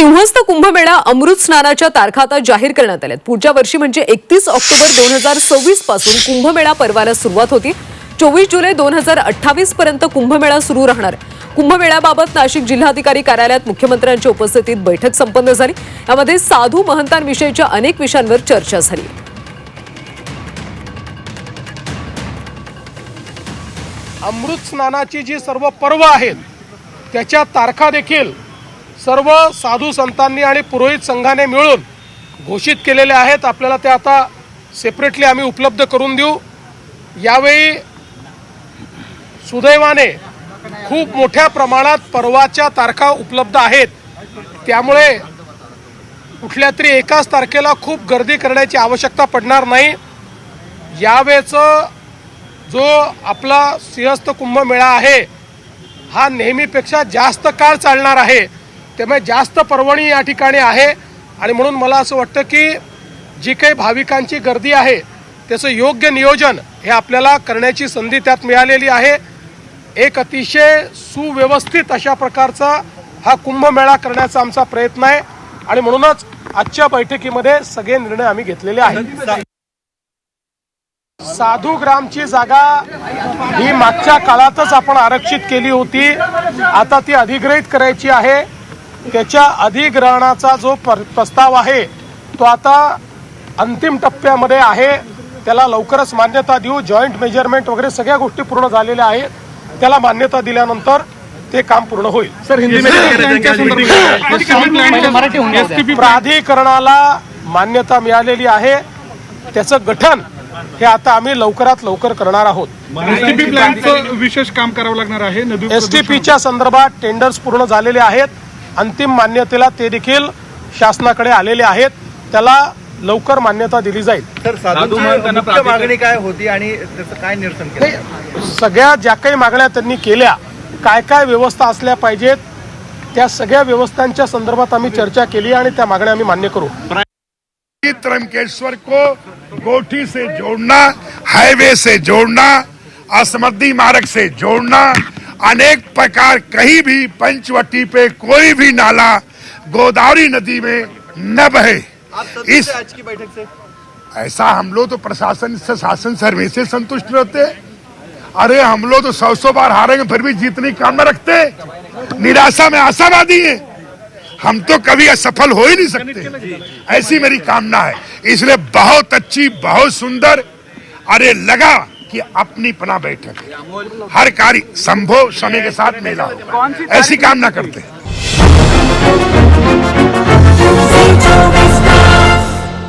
सिंहस्थ कुंभमेळा अमृत स्नानाच्या तारखा आता जाहीर करण्यात आल्यात. पुढच्या वर्षी म्हणजे एकतीस ऑक्टोबर दोन हजार सव्वीसपासून कुंभमेळा पर्वाला सुरुवात होती चोवीस जुलै दोन हजार अठ्ठावीस पर्यंत कुंभमेळा सुरू राहणार. कुंभमेळ्याबाबत नाशिक जिल्हाधिकारी कार्यालयात मुख्यमंत्र्यांच्या उपस्थितीत बैठक संपन्न झाली. यामध्ये साधू महंतांविषयीच्या अनेक विषयांवर चर्चा झाली. अमृत स्नानाची जी सर्व पर्व आहेत त्याच्या तारखा देखील सर्व साधू संतांनी आणि पुरोहित संघाने मिळून घोषित केलेल्या आहेत. आपल्याला त्या आता सेपरेटली आम्ही उपलब्ध करून देऊ. यावेळी सुदैवाने खूप मोठ्या प्रमाणात पर्वाच्या तारखा उपलब्ध आहेत. त्यामुळे कुठल्या तरी एकाच तारखेला खूप गर्दी करण्याची आवश्यकता पडणार नाही. यावेळेचं जो आपला सिंहस्थ कुंभमेळा आहे हा नेहमीपेक्षा जास्त काळ चालणार आहे. त्यामुळे जास्त पर्वणी या ठिकाणी आहे. आणि म्हणून मला असं वाटतं की जी काही भाविकांची गर्दी आहे त्याचं योग्य नियोजन हे आपल्याला करण्याची संधी त्यात मिळालेली आहे. एक अतिशय सुव्यवस्थित अशा प्रकारचा हा कुंभमेळा करण्याचा आमचा प्रयत्न आहे. आणि म्हणूनच आजच्या बैठकीमध्ये सगळे निर्णय आम्ही घेतलेले आहेत. साधू ग्रामची जागा ही मागच्या काळातच आपण आरक्षित केली होती. आता ती अधिग्रहित करायची आहे. त्याच्या अधिग्रहणाचा जो पर- प्रस्ताव आहे तो आता अंतिम टप्प्यामध्ये आहे. त्याला लवकरच मान्यता देऊ. जॉईंट मेजरमेंट वगैरे सगळ्या गोष्टी पूर्ण झालेल्या आहेत. त्याला मान्यता दिल्यानंतर ते काम पूर्ण होईल. सर प्राधिकरणाला मान्यता मिळालेली आहे. त्याचं गठन हे आता आम्ही लवकरात लवकर करणार आहोत. एसटीपी प्लॅनचं विशेष काम करावं लागणार आहे. नदी एस टी पीच्या संदर्भात टेंडर्स पूर्ण झालेले आहेत. अंतिम मान्यतेला ते देखील शासनाकडे आलेले आहेत. त्याला लवकर मान्यता दिली जाईल. तर मागणी काय होती आणि त्याचं काय निरसन केलं? सगळ्या ज्या काही मागण्या त्यांनी केल्या काय काय व्यवस्था असल्या पाहिजेत त्या सगळ्या व्यवस्थांच्या संदर्भात आम्ही चर्चा केली आणि त्या मागण्या आम्ही मान्य करू. त्रमकेश्वर को गोठी से जोड़ना हाईवे से जोड़ना असमद्दी मार्ग से जोड़ना अनेक प्रकार कहीं भी पंचवटी पे कोई भी नाला गोदावरी नदी में न बहे। इस आज की बैठक से? ऐसा हम लोग तो प्रशासन से शासन सर्वे से संतुष्ट रहते। अरे हम लोग तो सौ सौ बार हारेंगे फिर भी जीतने की कामना रखते। निराशा में आशावादी है। हम तो कभी असफल हो ही नहीं सकते। ऐसी मेरी कामना है। इसलिए बहुत अच्छी बहुत सुंदर अरे लगा कि अपनी पना बैठक हर कार्य संभव समय के साथ मेला ऐसी कामना करते हैं।